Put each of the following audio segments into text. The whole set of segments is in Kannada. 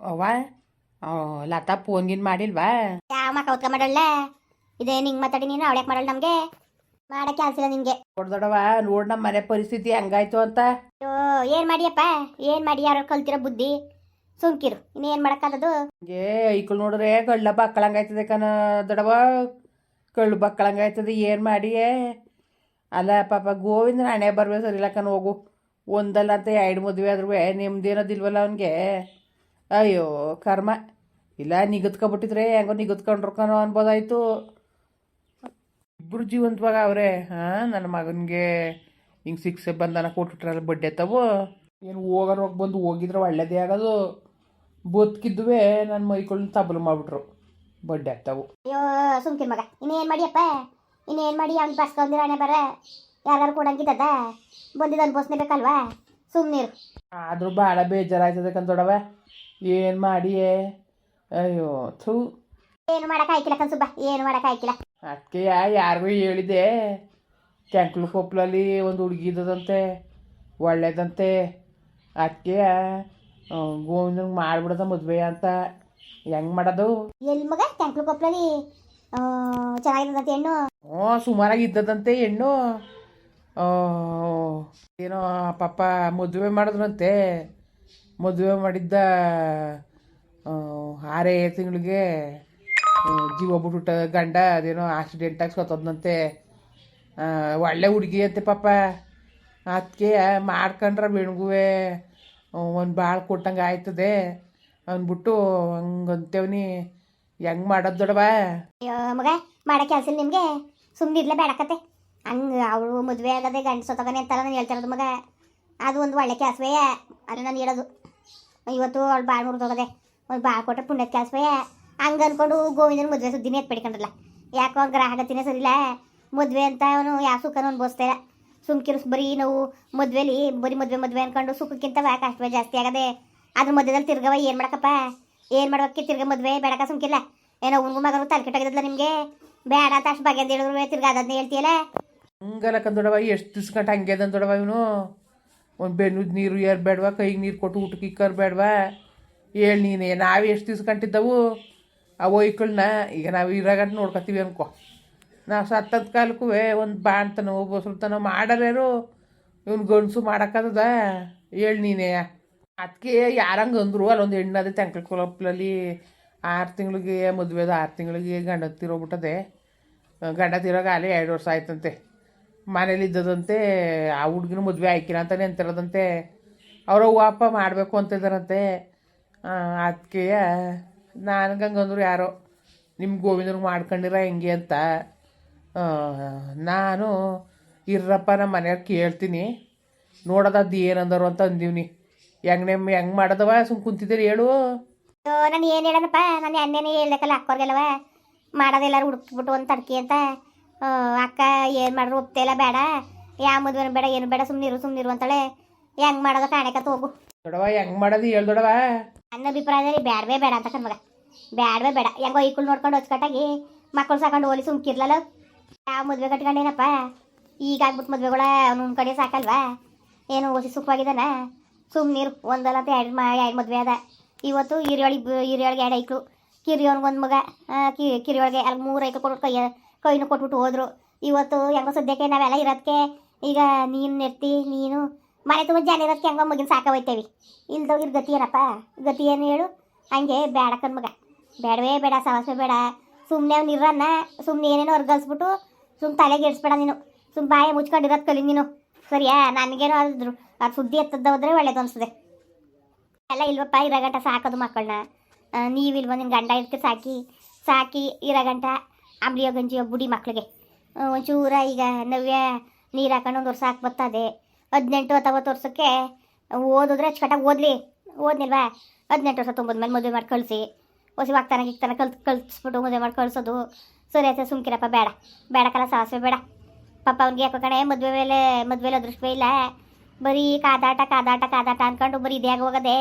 ಅವ್ವ ಲತಾ ಫೋನ್ಗಿನ್ ಮಾಡಿಲ್ವಾ ಯಾವ ಮಕ್ಕ ಉತ್ಕ ಮಾಡಲ್ಲ ಇದೇ ನಿಂಗೆ ಮಾತಾಡಿ ನೀನು ಅವಳ್ಯಾಕೆ ಮಾಡಲ್ಲ ನಮಗೆ ಮಾಡಕ್ಕೆ ಕೆಲಸ ನಿನಗೆ ದೊಡ್ಡವ ನೋಡ್ ನಮ್ಮ ಮನೆ ಪರಿಸ್ಥಿತಿ ಹೆಂಗಾಯ್ತು ಅಂತ? ಅಯ್ಯೋ ಏನ್ ಮಾಡಿಯಪ್ಪ ಏನ್ ಮಾಡಿ ಯಾರೋ ಕಲ್ತಿರೋ ಬುದ್ಧಿ? ಸುಮ್ಕಿರು ಇನ್ನೇನು ಮಾಡಕ್ಕಾಗದು ಏ ಐಕಲ್ ನೋಡ್ರೆ ಕಳ್ಳ ಬಕ್ಕಳಂಗಾಯ್ತದೆ ಕಣ ದೊಡವ ಕಳ್ಳು ಬಕ್ಕಳಂಗಾಯ್ತದೆ ಏನು ಮಾಡಿಯೇ ಅಲ್ಲ ಪಾಪ ಗೋವಿಂದನ ಹಣೆ ಬರ್ಬೇಕು ಸರಿಲ್ಲ ಕಣ ಹೋಗು. ಒಂದಲ್ಲ ಅಂತ ಎರಡು ಮದುವೆ ಆದ್ರೂ ನಿಮ್ದೇನೋದಿಲ್ವಲ್ಲ ಅವನಿಗೆ? ಅಯ್ಯೋ ಕರ್ಮ. ಇಲ್ಲ ನಿಗದ್ಕೊಬಿಟ್ಟಿದ್ರೆ ಹೆಂಗೋ ನಿಗದ್ಕೊಂಡ್ರು ಕಣೋ ಅನ್ಬೋದಾಯ್ತು. ಇಬ್ಬರು ಜೀವಂತವಾಗ ಅವರೇ ಹಾಂ ನನ್ನ ಮಗನಿಗೆ ಹಿಂಗೆ ಸಿಕ್ಸೆ ಬಂಧನ ಕೊಟ್ಬಿಟ್ರಲ್ಲ ಬಡ್ಡೆ ತಾವು. ಏನು ಹೋಗೋರು ಹೋಗಿ ಬಂದು ಹೋಗಿದ್ರೆ ಒಳ್ಳೇದೇ ಆಗೋದು. ಬದುಕಿದ್ದುವೆ ನನ್ನ ಮೈಕೊಳ್ಳಿ ತಬಲು ಮಾಡ್ಬಿಟ್ರು ಬಡ್ಡೆ ಆಗ್ತಾವು ಅಯ್ಯೋ ಸುಮ್ಕಿನ ಮಗ. ಇನ್ನೇನು ಮಾಡಿಯಪ್ಪ? ಇನ್ನೇನು ಮಾಡಿ ಅವ್ನು ಬಸ್ಕೊಂಡಿರ ಹಣೆ ಬರ? ಯಾರು ಕೊಡಂಗಿದ್ದದ? ಬಂದಿದ್ದು ಅನ್ಭವಿಸ್ಲೇಬೇಕಲ್ವಾ ಸುಮ್ಮನಿರು ಆದರೂ ಭಾಳ ಬೇಜಾರಾಯ್ತದ ಕಂದೊಡವ ಏನು ಮಾಡಿಯೇ? ಅಯ್ಯೋ ಥೂ. ಏನು ಮಾಡೋಕ್ಕಾಯ್ಕಿಲ್ಲ ಕನ್ಸುಬ್ಬ ಏನು ಮಾಡೋಕ್ಕಾಯ್ಕಿಲ್ಲ ಅದಕ್ಕೆ ಯಾರಿಗೂ ಹೇಳಿದೆ ಕೆಂಕ್ಲು ಕೊಪ್ಪಲಲ್ಲಿ ಒಂದು ಹುಡುಗಿ ಇದ್ದದಂತೆ ಒಳ್ಳೇದಂತೆ. ಅದಕ್ಕೆ ಗೋವಿಂದ ಮಾಡ್ಬಿಡದ ಮದುವೆ ಅಂತ. ಹೆಂಗೆ ಮಾಡೋದು? ಎಲ್ಲಿ ಮಗ ಟ್ಯಾಂಕ್ಲು ಕೊಪ್ಪಲಲ್ಲಿ ಚೆನ್ನಾಗಿದ್ದಂತೆ ಹೆಣ್ಣು? ಹ್ಞೂ ಸುಮಾರಾಗಿ ಇದ್ದದಂತೆ ಹೆಣ್ಣು ಏನೋ ಪಾಪ ಮದುವೆ ಮಾಡಿದ್ರಂತೆ. ಮದುವೆ ಮಾಡಿದ್ದ ಆರೇ ತಿಂಗಳಿಗೆ ಜೀವ ಬಿಟ್ಬಿಟ್ಟ ಗಂಡ ಅದೇನೋ ಆಕ್ಸಿಡೆಂಟಾಗಿ ಸತ್ತೋದ್ನಂತೆ. ಒಳ್ಳೆ ಹುಡುಗಿ ಅಂತೆ ಪಾಪ. ಅದಕ್ಕೆ ಮಾಡ್ಕೊಂಡ್ರೆ ಬೆಣಗುವೆ ಒಂದು ಭಾಳ ಕೊಟ್ಟಂಗೆ ಆಯ್ತದೆ ಅಂದ್ಬಿಟ್ಟು ಹಂಗಂತೇವ್ನಿ, ಹೆಂಗೆ ಮಾಡೋದು ದೊಡವಾ ಮಗ, ಮಾಡೋ ಕೆಲಸ ನಿಮಗೆ? ಸುಮ್ಮನೆ ಇರ್ಲೇ ಬೇಡಕತ್ತೆ ಹಂಗೆ ಅವಳು ಮದುವೆ ಆಗದೆ ಗಂಡ ಸತ್ತೋಗನೆ ಅಂತಾರ ನಾನು ಹೇಳ್ತಾರದು ಮಗ. ಅದು ಒಂದು ಒಳ್ಳೆ ಕೆಲಸವೇ, ಅದು ನಾನು ಹೇಳೋದು. ಇವತ್ತು ಅವಳು ಬಾಳ್ ಮುರಿದೋಗದೆ ಒಂದು ಬಾಳ್ ಕೊಟ್ಟರೆ ಪುಣ್ಯದ ಕೆಲಸ ಹಂಗೆ ಅನ್ಕೊಂಡು ಗೋವಿಂದನ ಮದುವೆ ಸುದ್ದಿನೇ ಎತ್ಪಡ್ಕೊಂಡ್ರಲ್ಲ ಯಾಕೋ ಅವ್ನ ಗ್ರಾಹಕತಿನೇ ಸರಿಲ್ಲ. ಮದುವೆ ಅಂತ ಅವನು ಯಾವ ಸುಖನೂ ಅನ್ಭವಿಸ್ತಾ ಇಲ್ಲ. ಸುಮ್ಕಿರು ಬರೀ ನಾವು ಮದುವೆಲಿ ಬರೀ ಮದುವೆ ಮದುವೆ ಅನ್ಕೊಂಡು ಸುಖಕ್ಕಿಂತ ಕಷ್ಟವೇ ಜಾಸ್ತಿ ಆಗದೆ. ಅದ್ರ ಮಧ್ಯದಲ್ಲಿ ತಿರ್ಗವ ಏನು ಮಾಡಕಪ್ಪ? ಏನು ಮಾಡೋಕ್ಕೆ ತಿರ್ಗ ಮದುವೆ? ಬೇಡಕ ಸುಮ್ಕಿಲ್ಲ ಏನೋ ಉಣ್ಗು ಮಗನು ತಲೆ ಕೆಟ್ಟಾಗಿದ್ದಲ್ಲ ನಿಮಗೆ? ಬೇಡ ಅಂತ ಅಷ್ಟು ಬಗ್ಗೆ ಹೇಳಿದ್ರು ತಿರ್ಗ ಅದನ್ನೇ ಹೇಳ್ತೀಯಲ್ಲ? ಹಂಗಲ್ಲ ಕಂದೊಡವ, ಎಷ್ಟು ದಿವ್ಸಕಂಟ ಹಂಗೆ ಅದೊಡವ ಇವನು. ಒಂದು ಬೆನ್ನುದ್ ನೀರು ಏರ್ ಕೈಗೆ ನೀರು ಕೊಟ್ಟು ಊಟಕ್ಕೆ ಇಕ್ಕರ್ ಬೇಡವಾ? ಹೇಳಿ ನೀನೇ, ನಾವು ಎಷ್ಟು ದಿವ್ಸ ಕಂಟಿದ್ದವು? ಆ ಒಯ್ಕಳನ್ನ ಈಗ ನಾವು ಇರಾಗಂಟ ನೋಡ್ಕೊತೀವಿ ಅನ್ಕೋ. ನಾವು ಸತ್ತದ ಕಾಲಕ್ಕೂ ಒಂದು ಬಾಣ್ತನೋ ಬಸ್ರತನೋ ಮಾಡರೇರು ಇವ್ನು ಗಂಡಸು ಮಾಡೋಕ್ಕದ ಹೇಳಿ ನೀನೇ. ಅದಕ್ಕೆ ಯಾರಂಗೆ ಅಂದರು ಅಲ್ಲೊಂದು ಹೆಣ್ಣದೆ ತೆಂಕಲ್ ಕೊಲಪ್ಲಲ್ಲಿ ಆರು ತಿಂಗಳಿಗೆ, ಮದುವೆದು ಆರು ತಿಂಗಳಿಗೆ ಗಂಡ ತಿರೋಗ್ಬಿಟ್ಟದೆ ಗಂಡ ತಿರೋಗ ಅಲ್ಲೇ ಎರಡು ವರ್ಷ ಆಯ್ತಂತೆ. ಮನೇಲಿ ಇದ್ದದಂತೆ ಆ ಹುಡುಗಿನ ಮದುವೆ ಆಯ್ಕಿಲ್ಲ ಅಂತ ಅಂತಿರೋದಂತೆ. ಅವ್ರ ಅಪ್ಪ ಮಾಡಬೇಕು ಅಂತಿದ್ದಾರಂತೆ ಅದಕ್ಕೆ ನನಗಂಗಂದ್ರು ಯಾರೋ ನಿಮ್ಮ ಗೋವಿಂದನಿಗೆ ಮಾಡ್ಕೊಂಡಿರ ಹೆಂಗೆ ಅಂತ? ನಾನು, ಇರ್ರಪ್ಪ ನಮ್ಮ ಮನೆಯವ್ರು ಕೇಳ್ತೀನಿ. ನೋಡೋದದ್ದು ಏನಂದರು ಅಂತ ಅಂದೀವ್ನಿ. ನಿಮ್ಮ ಹೆಂಗೆ ಮಾಡದವ? ಸುಮ್ ಕುಂತಿದ್ದೀರಿ ಹೇಳು. ನಾನು ಏನು ಹೇಳೋದಪ್ಪ ನಾನು ಎಣ್ಣೆನೇ ಹೇಳ್ದಕ್ಕಲ್ಲ ಅಕ್ಕೋರ್ಗೆಲ್ಲವ. ಮಾಡೋದೆಲ್ಲರೂ ಹುಡುಕ್ಬಿಟ್ಟು ಒಂದು ತಡ್ಕಿ ಅಂತ. ಅಕ್ಕ ಏನು ಮಾಡ್ರು ಒಪ್ತೇಲ ಬೇಡ. ಯಾವ ಮದುವೆ ಬೇಡ ಏನು ಬೇಡ ಸುಮ್ಮನಿರು ಸುಮ್ಮನಿರು ಅಂತಾಳೆ. ಹೆಂಗ್ ಮಾಡೋದ ಕಾಣಕತ್ತ ಹೋಗು. ದೊಡವ ಹೆಂಗ್ ಮಾಡೋದು ಹೇಳು ದೊಡವ ನನ್ನ ಅಭಿಪ್ರಾಯದಲ್ಲಿ ಬ್ಯಾಡವೇ ಬೇಡ ಅಂತ ಕಣ್ಮಗ ಬ್ಯಾಡ್ವೇ ಬೇಡ. ಹೆಂಗೋ ಐಕುಳ್ ನೋಡ್ಕೊಂಡು ಹೊಚ್ಕಟ್ಟಾಗಿ ಮಕ್ಕಳು ಸಾಕೊಂಡು ಹೋಲಿ ಸುಮ್ಕಿರ್ಲಲ್ಲ. ಯಾವ ಮದುವೆ ಕಟ್ಕೊಂಡೇನಪ್ಪ ಈಗ ಆಗ್ಬಿಟ್ಟು ಮದುವೆಗಳ ಅವ್ನ ಕಡೆ ಸಾಕಲ್ವಾ? ಏನು ಓಸಿ ಸುಖವಾಗಿದ್ದಾನ ಸುಮ್ಮನೀರು ಒಂದಲ್ಲ ಅಂತ ಎರಡು ಮಾ ಎರಡು ಮದುವೆ ಅದ. ಇವತ್ತು ಹಿರಿಯೊಳಗೆ ಹಿರಿಯೊಳಗೆ ಎರಡು ಐಕ್ಳು. ಕಿರಿಯೋನ್ಗೆ ಒಂದು ಮಗ ಕಿ ಕಿರಿಯೊಳಗೆ ಅಲ್ಲಿ ಮೂರು ಐಕ್ಳು ಕೊಟ್ಟು ಕೈ ಕೈನು ಕೊಟ್ಬಿಟ್ಟು ಹೋದ್ರು. ಇವತ್ತು ಹೆಂಗೋ ಸದ್ಯಕ್ಕೆ ನಾವೆಲ್ಲ ಇರೋದಕ್ಕೆ ಈಗ ನೀನು ನೆರ್ತಿ ನೀನು. ಮನೆ ತುಂಬ ಜನ ಇರೋದಕ್ಕೆ ಹೆಂಗೋ ಮಗಿನ ಸಾಕವೈತೇವಿ ಇಲ್ದೋಗಿರ್ ಗತಿ ಏನಪ್ಪ? ಗತಿ ಏನು ಹೇಳು? ಹಂಗೆ ಬೇಡ ಕಣ್ಮಗ ಬೇಡವೇ ಬೇಡ ಸಮಸ್ಯೆ ಬೇಡ. ಸುಮ್ಮನೆ ಅವ್ನು ಇರನ್ನ ಸುಮ್ಮನೆ ಏನೇನೋ ಹೊರ್ಗಲ್ಸ್ಬಿಟ್ಟು ಸುಮ್ಮನೆ ತಲೆಗೆ ಇಡ್ಸ್ಬೇಡ ನೀನು. ಸುಮ್ಮನೆ ಬಾಯ ಮುಚ್ಕೊಂಡಿರೋದು ಕಲಿ ನೀನು. ಸರಿಯಾ? ನನಗೇನೋ ಆದ್ರು. ಅದು ಸುದ್ದಿ ಎತ್ತದ ಹೋದ್ರೆ ಒಳ್ಳೇದು ಅನ್ಸದೆ ಎಲ್ಲ ಇಲ್ವಪ್ಪ ಇರಗಂಟ ಸಾಕೋದು ಮಕ್ಕಳನ್ನ ನೀವಿಲ್ವ ನಿನ್ನ ಗಂಡ ಇರ್ತೀರಿ ಸಾಕಿ. ಸಾಕಿ ಇರಗಂಟ ಅಂಬ್ಲಿಯೋ ಗಂಜಿಯೋ ಬುಡಿ ಮಕ್ಕಳಿಗೆ ಒಂಚೂರ ಈಗ ನವ್ಯ ನೀರು ಹಾಕೊಂಡು ಒಂದು ವರ್ಷ ಹಾಕಿ ಬರ್ತದೆ. ಹದಿನೆಂಟು ಹತ್ತೊಂಬತ್ತು ವರ್ಷಕ್ಕೆ ಓದಿದ್ರೆ ಅಚ್ಚುಕಟ್ಟಾಗಿ ಓದಲಿ. ಓದ್ನಿಲ್ವಾ? ಹದಿನೆಂಟು ವರ್ಷ ತುಂಬಿದ್ಮೇಲೆ ಮದುವೆ ಮಾಡಿ ಕಳಿಸಿ. ಹೊಸಿ ಆಗ್ತಾನೆ ಇಕ್ತಾನೆ ಕಲ್ ಕಲ್ಸ್ಬಿಟ್ಟು ಮದುವೆ ಮಾಡಿ ಕಳಿಸೋದು. ಸರಿ ಆಯ್ತು, ಸುಮ್ಕಿರಪ್ಪ, ಬೇಡ. ಬೇಡಕ್ಕಲ್ಲ ಸಾಹಸವೇ ಬೇಡ. ಪಾಪ ಅವ್ನಿಗೆ ಯಾಕೋ ಕಣೆ, ಮದುವೆ ಮೇಲೆ ಮದುವೆಲಿ ಅದೃಷ್ಟವೇ ಇಲ್ಲ. ಬರೀ ಕಾದಾಟ ಕಾದಾಟ ಕಾದಾಟ ಅನ್ಕೊಂಡು ಬರೀ ಇದೇ ಆಗಿ ಹೋಗದೆ.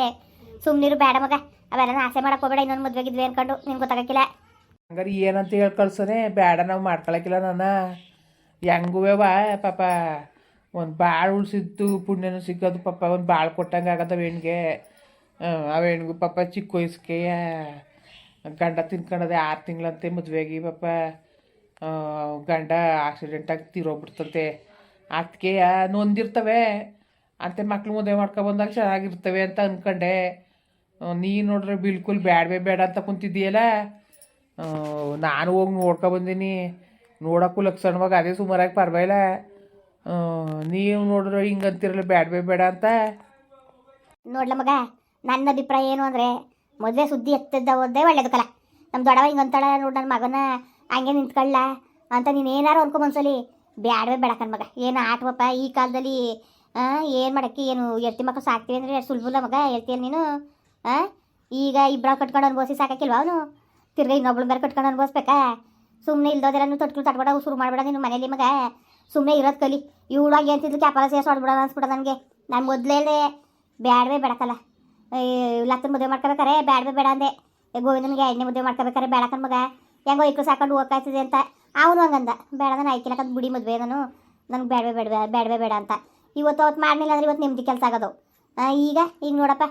ಸುಮ್ಮನಿರು ಬೇಡ ಮಗ. ಅವೆಲ್ಲ ಆಸೆ ಮಾಡಕ್ಕೆ ಹೋಗಬೇಡ, ಇನ್ನೊಂದು ಮದುವೆಗಿದ್ವಿ ಅನ್ಕೊಂಡು. ನಿನ್ಗೆ ಗೊತ್ತಾಗಕ್ಕಿಲ್ಲ. ಹಂಗಾರೆ ಏನಂತ ಹೇಳಿ ಕಳ್ಸೋನೆ ಬೇಡ ನಾವು ಮಾಡ್ಕೊಳಕಿಲ್ಲ ನಾನು. ಹೆಂಗುವೆವ ಪಾಪ ಒಂದು ಭಾಳ ಉಳಿಸಿದ್ದು ಪುಣ್ಯನೂ ಸಿಕ್ಕೋದು ಪಾಪ ಒಂದು ಭಾಳ ಕೊಟ್ಟಂಗೆ ಆಗದ ಹೆಣ್ಗೆ. ಹೆಣ್ಗು ಪಾಪ ಚಿಕ್ಕ ವಯಸ್ಸಿಗೆ ಗಂಡ ತಿನ್ಕೊಂಡದೆ ಆರು ತಿಂಗಳಂತೆ ಮದುವೆಗೆ ಪಾಪ ಆ, ಗಂಡ ಆಕ್ಸಿಡೆಂಟಾಗಿ ತೀರೋಗ್ಬಿಡ್ತಂತೆ. ಅದಕ್ಕೆ ನೊಂದಿರ್ತವೆ. ಅಂತೆ ಮಕ್ಳು ಮದುವೆ ಮಾಡ್ಕೊಬಂದಾಗ ಚೆನ್ನಾಗಿರ್ತವೆ ಅಂತ ಅಂದ್ಕೊಂಡೆ ನೀ ನೋಡ್ರೆ ಬಿಲ್ಕುಲ್ ಬೇಡವೇ ಬೇಡ ಅಂತ ಕುಂತಿದ್ದೀಯಲ್ಲ. ಆ, ನಾನು ಹೋಗಿ ನೋಡ್ಕೊ ಬಂದೀನಿ. ನೋಡೋಕ್ಕೂ ಲಕ್ಷಣವಾಗಿ ಅದೇ ಸುಮಾರಾಗಿ ಪರವಾಗಿಲ್ಲ. ನೀವು ನೋಡಿದ್ರೆ ಹಿಂಗಂತಿರಲ್ಲ ಬೇ ಬೇಡ ಅಂತ. ನೋಡ್ಲ ಮಗ, ನನ್ನ ಅಭಿಪ್ರಾಯ ಏನು ಅಂದರೆ, ಮದುವೆ ಸುದ್ದಿ ಎತ್ತಿದ್ದ ಒಳ್ಳೇದು ಕಲ. ನಮ್ಮ ದೊಡ್ಡವ ಹಿಂಗೆ ಅಂತಾಳ ನೋಡು ನನ್ನ ಮಗನ, ಹಂಗೆ ನಿಂತ್ಕೊಳ್ಳ ಅಂತ ನೀನು ಏನಾರು ಅನ್ಕೊ ಒಂದ್ಸಲಿ ಬ್ಯಾಡವೇ ಬೇಡಕನ್ ಮಗ, ಏನು ಆಟವಪ್ಪ ಈ ಕಾಲದಲ್ಲಿ ಏನು ಮಾಡಕ್ಕೆ, ಏನು ಎತ್ತಿ ಮಕ್ಕಳು ಸಾಕ್ತೀವಿ ಅಂದರೆ ಸುಲಭಲ್ಲ ಮಗ ಎರ್ತಿಯಲ್ಲಿ ನೀನು? ಈಗ ಇಬ್ಬರ ಕಟ್ಕೊಂಡು ಅನುಭವಿಸಿ ಸಾಕಾಕಿಲ್ವ ಅವನು? ತಿರ್ಗಾ ಇನ್ನೊಬ್ಳು ಬೇರೆ ಕಟ್ಕೊಂಡು ಅನ್ಬೋಸ್ಬೇಕಾ ಸುಮ್ಮನೆ ಇಲ್ದೋದೆಲ್ಲ ತೊಟ್ಗಳು ತಟ್ಬೇಡ ಶುರು ಮಾಡಬೇಡ ನೀನು ಮನೇಲಿ ಮಗ ಸುಮ್ಮನೆ ಇರೋದು ಕಲಿ. ಇವಳಾಗಿ ಏನ್ತಿದ್ಲು ಕ್ಯಾಪಲ ಸೇರಿಸಿ ಹೊಡ್ಬಿಡೋಣ ಅನ್ಸ್ಬಿಡ ನನಗೆ. ನಾನು ಮೊದಲೇ ಬ್ಯಾಡವೇ ಬೇಡಕಲ್ಲ ಲಕ್ಕನ ಮದುವೆ ಮಾಡ್ಕೋಬೇಕಾರೆ ಬ್ಯಾಡವೇ ಬೇಡ ಅಂದೆ. ಗೋವಿಂದನಿಗೆ ಎಣ್ಣೆ ಮದುವೆ ಮಾಡ್ಕೋಬೇಕಾರೆ ಬೇಡಕನ್ ಮಗ ಹೆಂಗೋ ಇಕ್ಕಳು ಸಾಕೊಂಡು ಹೋಗ್ತಾಯ್ತದೆ ಅಂತ. ಅವನು ಹಂಗಂದ. ಬೇಡ ನಾನು ಆಯ್ಕಿಲ್ಲಕಂತ ಬಿಡಿ ಮದುವೆ ನಾನು. ನನಗೆ ಬೇಡವೇ ಬೇಡವೇ ಬೇಡವೇ ಬೇಡ ಅಂತ. ಇವತ್ತು ಅವತ್ತು ಮಾಡಲಿಲ್ಲ ಅಂದ್ರೆ ಇವತ್ತು ನೆಮ್ಮದಿ ಕೆಲಸ ಆಗೋದು. ಈಗ ಈಗ ನೋಡಪ್ಪ.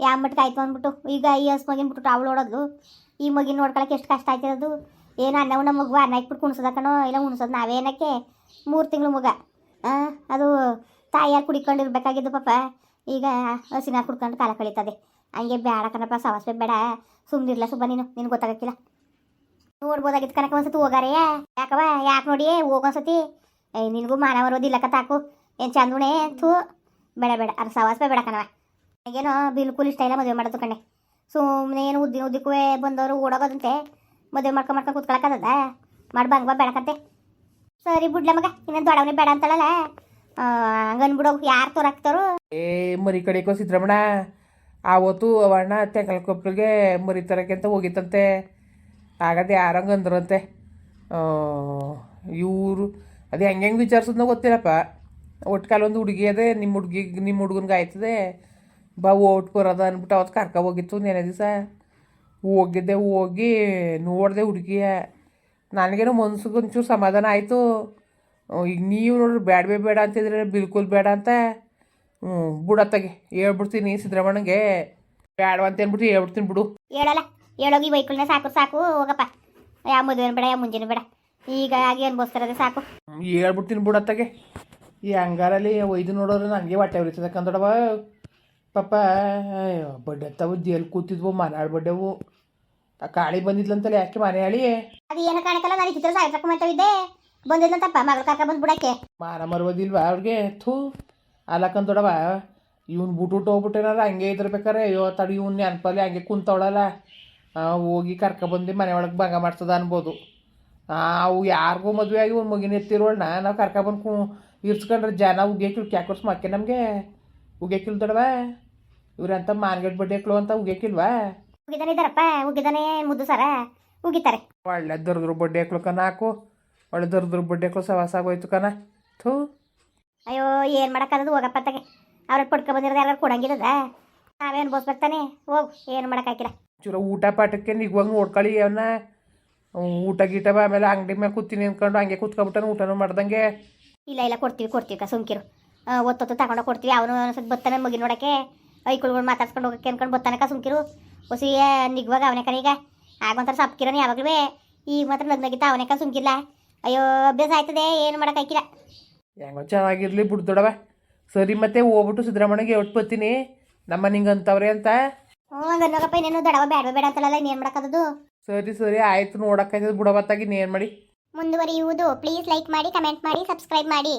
ಯಾವ ಮಟ್ಟಿಗೆ ಆಯ್ತು ಅಂದ್ಬಿಟ್ಟು. ಈಗ ಈ ಹಸ್ ಮಗಿನ ಬಿಟ್ಟು ಅವಳು ಓಡೋದು ಈ ಮಗಿನ ನೋಡ್ಕೊಳಕ್ಕೆ ಎಷ್ಟು ಕಷ್ಟ ಆಯ್ತದದು ಏನು ಅನ್ನ ಉಣ್ಣ ಮಗು ಅನ್ನ ಇಟ್ಬಿಟ್ಟು ಕುಣಿಸೋದಕ್ಕನೋ ಇಲ್ಲ ಉಣಿಸೋದು ನಾವೇನಕ್ಕೆ? ಮೂರು ತಿಂಗಳು ಮಗ. ಅದು ತಾಯಿಯಾರು ಕುಡಿಕೊಂಡಿರ್ಬೇಕಾಗಿದ್ದು ಪಾಪ. ಈಗ ಹಸಿನ ಕುಡ್ಕೊಂಡು ಕಾಲ ಕಳೀತದೆ. ಹಂಗೆ ಬೇಡ ಕಣಪ್ಪ, ಸವಸ್ವೆ ಬೇಡ. ಸುಮ್ಮನಿರ್ಲ ಸುಬ್ಬ ನೀನು. ನಿನ್ಗೆ ಗೊತ್ತಾಗಕ್ಕಿಲ್ಲ. ನೋಡ್ಬೋದಾಗಿತ್ತು ಕನಕ ಒಂದ್ಸತಿ ಹೋಗಾರೆ. ಯಾಕವ ಯಾಕೆ ನೋಡಿ ಹೋಗೊಂದ್ಸತಿ ನಿನಗೂ ನಿನಗೂ ಮಾನವರೋದಿಲ್ಲ ತಾಕು. ಏನು ಚಂದುಣೆ ಥೂ. ಬೇಡ ಬೇಡ. ಅದು ಸವಾಸ್ಪೆ ಬೇಡ ಕಣವ ನನಗೇನೋ ಬಿಲ್ಕುಲ್ ಇಷ್ಟ ಇಲ್ಲ ಮದುವೆ ಮಾಡೋದು ಕಣ್ಣೆ ಸುಮ್ಮನೆ ಏನು ಉದ್ದಿ ಉದ್ದಕ್ಕೂ ಬಂದವರು ಓಡೋಗೋದಂತೆ. ಮದುವೆ ಮಾಡ್ಕೊ ಮಾಡ್ಕೊಂಡು ಕೂತ್ಕೊಳಕ್ಕದ ಬಂಗ ಬೇಡಕತ್ತೆ ಸರಿ ಬಿಡ್ಲ ಮಗ ಇನ್ನೊಂದು ದೊಡ್ಡವನೇ ಬೇಡ ಅಂತಳಲ್ಲ. ಹಂಗನ್ಬಿಡೋ ಯಾರು ತೋರಾಕ್ತಾರೋ? ಏ, ಮರಿ ಕಡೆಕೋ ಸಿದ್ರಮಣ ಆವತ್ತು ಅವಣ್ಣ ತೆಂಗಲ್ ಕೊಪ್ಪಳಿಗೆ ಮರಿ ತರಕ್ಕೆ ಅಂತ ಹೋಗಿತ್ತಂತೆ. ಆಗದೆ ಯಾರಂಗೆ ಅಂದ್ರಂತೆ. ಇವರು ಅದು ಹೆಂಗೆ ಹೆಂಗೆ ವಿಚಾರಿಸೋದ್ನ ಗೊತ್ತಿಲ್ಲಪ್ಪ. ಒಟ್ಟು ಕಾಲೊಂದು ಹುಡುಗಿ ಅದೇ ನಿಮ್ಮ ಹುಡುಗಿ ನಿಮ್ಮ ಹುಡುಗನ್ಗೆ ಆಯ್ತದೆ. ಬಾ ಓಟ್ ಬರೋದ ಅಂದ್ಬಿಟ್ಟು ಅವತ್ತು ಕರ್ಕ ಹೋಗಿತ್ತು ನೆನೆ ದಿವಸ. ಹೋಗಿದ್ದೆ ಹೋಗಿ ನೋಡಿದೆ ಹುಡುಗಿಯ ನನಗೇನು ಮನ್ಸಿಗೊಂಚೂರು ಸಮಾಧಾನ ಆಯಿತು. ಈಗ ನೀವು ನೋಡ್ರಿ ಬೇಡವೇ ಬೇಡ ಅಂತಿದ್ರೆ ಬಿಲ್ಕುಲ್ ಬೇಡ ಅಂತ. ಬಿಡತ್ತಾಗೆ ಹೇಳ್ಬಿಡ್ತೀನಿ ಸಿದ್ದರಾಮಣ್ಣಗೆ ಬೇಡ ಅಂತ ಅಂದ್ಬಿಟ್ಟು ಹೇಳ್ಬಿಡ್ತೀನಿ ಬಿಡು. ಹೇಳಲ್ಲ ಹೇಳೋಗಿ ವೈಕಲ್ನ ಸಾಕು ಸಾಕು ಹೋಗಪ್ಪ. ಯಾವ ಮದುವೆ ಬೇಡ ಯಾವ ಮುಂಜಾನೆ ಬೇಡ. ಈಗ ಆಗಿ ಅನ್ಭವಿಸ್ತಾರದೆ ಸಾಕು. ಹೇಳ್ಬಿಡ್ತೀನಿ ಬಿಡತ್ತಾಗೆ ಈ ಹಂಗಾರಲ್ಲಿ ಒಯ್ದು ನೋಡೋರು ನನಗೆ ಹೊಟ್ಟೆ ಉರಿತದೆ ಕಂದಡವ ಪಾಪ ಬಡ್ಡೆ ತವ ಎಲ್ಲಿ ಕೂತಿದ್ವು ಮನಾಳ್ ಬಡ್ಡೆವು. ಆ ಕಾಳಿ ಬಂದಿದ್ಲಂತಲ್ಲ ಯಾಕೆ ಮನೆ ಹೇಳಿ ಅದು ಏನು ಕಾಣಕಲ್ಲ ನಾನು ಚಿತ್ರ ಸಾಯ್ತಕ್ಕ ಮಾಡ್ತಾವಿದ್ದೆ ಬಂದಿದ್ದಂತಪ್ಪ ಮಗಳು ಕಾಕ ಬಂದು ಬಿಡಕ್ಕೆ ಮಾನ ಮರವದಿಲ್ವಾ ಅವ್ರಿಗೆ? ಥೂ ಅಲ್ಲಕ್ಕಂದೊಡವ ಇವ್ನು ಬಿಟ್ಬಿಟ್ಟು ಹೋಗ್ಬಿಟ್ಟೇನಾರ ಹಂಗೆ ಇದ್ರಬೇಕಾರೆ ಅಯ್ಯೋ ತಡಿ ಇವ್ನು ನೆನಪಲ್ಲಿ ಹಂಗೆ ಕುಂತವಳಲ್ಲ. ಹೋಗಿ ಕರ್ಕೊಬಂದು ಮನೆ ಒಳಗೆ ಭಂಗ ಮಾಡ್ತದ ಅನ್ಬೋದು. ಅವು ಯಾರಿಗೂ ಮದುವೆ ಆಗಿ ಒಂದು ಮಗಿನ ಎತ್ತಿರೋಳ್ನ ನಾವು ಕರ್ಕೊಬಂದು ಕು ಇರ್ಸ್ಕೊಂಡ್ರೆ ಜನ ಉಗ್ಯಕಿಲ್ ಕ್ಯಾಕರ್ಸ್ ಮಾಕೆ ನಮಗೆ? ಉಗ್ಯಕಿಲ್ ದೊಡವ? ಇವ್ರಂತ ಮಾರ್ಕೆಟ್ ಬಡ್ಡೆ ಕ್ಲೋ ಅಂತ ಉಗ್ಯಕಿಲ್ವಾ? ಉಗಿದಾನೆ ಇದ್ದಾರಪ್ಪ ಉಗಿದಾನೆ ಮುದ್ದು ಸರ ಉಗಿತಾರೆ. ಒಳ್ಳೆ ದುರ್ದ್ರ ಬಡ್ಡೆ ಕನ ಹಾಕು. ಒಳ್ಳೆ ದುರ್ದ್ರ ಬಡ್ಡೆ ಕ್ಲೋ ಸವಾಸ ಆಗೋಯ್ತು ಕನ ಥೂ. ಅಯ್ಯೋ ಏನು ಮಾಡೋಕ್ಕಾಗದು ಹೋಗಪ್ಪ ತಗೆ ಅವ್ರ ಪಡ್ಕೊ ಬಂದಿರೋದು ಯಾರು ಕೊಡಂಗಿದದ ನಾವೇ ಅನ್ಭವಿಸ್ಬೇಕು ಬರ್ತಾನೆ ಹೋಗು ಏನು ಮಾಡೋಕ್ಕಾಗಿಲ್ಲ ಚೂರ ಊಟ ಪಾಠಕ್ಕೆ ಹೋಗಿ ನೋಡ್ಕೊಳ್ಳಿ ಅವನ್ನ ಊಟ ಗೀಟ ಬಾ ಆಮೇಲೆ ಅಂಗಡಿ ಮೇಲೆ ಕೂತೀನಿ ಅಂದ್ಕೊಂಡು ಹಂಗೆ ಕೂತ್ಕೊಬಿಟ್ಟನು ಊಟನೂ ಮಾಡ್ದಂಗೆ. ಇಲ್ಲ ಇಲ್ಲ ಕೊಡ್ತೀವಿ ಕೊಡ್ತೀವಿ ಕ ಸುಮ್ಕಿರು. ಒತ್ತೊತ್ತು ತಗೊಂಡೋಗಿ ಕೊಡ್ತೀವಿ ಅವನು ಸ್ವಲ್ಪ ಬತ್ತಾನೆ ಮಗಿ ನೋಡಕ್ಕೆ. ಐಕುಳ್ಗಳು ಮಾತಾಡ್ಸ್ಕೊಂಡು ಹೋಗಕ್ಕೆ ಅನ್ಕೊಂಡು ಬತ್ತಾನಕ ಸುಮ್ಕಿರು. ಹೊಸಿ ನಿಗ್ವಾಗ ಅವನೇ ಕಣೀಗ ಆಗೊಂಥರ ಸಪ್ಕಿರನು ಯಾವಾಗಲೂ ಈಗ ಮಾತ್ರ ನಗ್ನಾಗಿತ್ತ ಅವನೇ ಕ ಸುಮ್ಕಿಲ್ಲ ಅಯ್ಯೋ ಅಭ್ಯಾಸ ಆಯ್ತದೆ ಏನು ಮಾಡೋಕ್ಕಾಗಿಲ್ಲ ಹೆಂಗೋ ಚೆನ್ನಾಗಿರ್ಲಿ ದೊಡವೆ. ಸರಿ ಮತ್ತೆ ಹೋಗ್ಬಿಟ್ಟು ಸಿದ್ದರಾಮಣ್ಣಗೆ ಒಟ್ಟು ಬರ್ತೀನಿ. ನಮ್ಮ ನಿಂಗೆ ಅಂತವ್ರೆ ಅಂತ. ಹ್ಞೂ ಹಂಗೆ ನೋಗಪ್ಪ ಇನ್ನೇನು ದೊಡವ ಬೇಡ ಬೇಡ ಅಂತಲ್ಲ ಇನ್ನೇನು ಮಾಡೋಕ್ಕದು ಸರಿ ಸರಿ ಆಯ್ತು ಬುಡ ಬತ್ತಾಗಿ ನೀನ್ ಮಾಡಿ? ಮುಂದುವರಿಯುವುದು. ಪ್ಲೀಸ್ ಲೈಕ್ ಮಾಡಿ ಕಮೆಂಟ್ ಮಾಡಿ ಸಬ್ಸ್ಕ್ರೈಬ್ ಮಾಡಿ.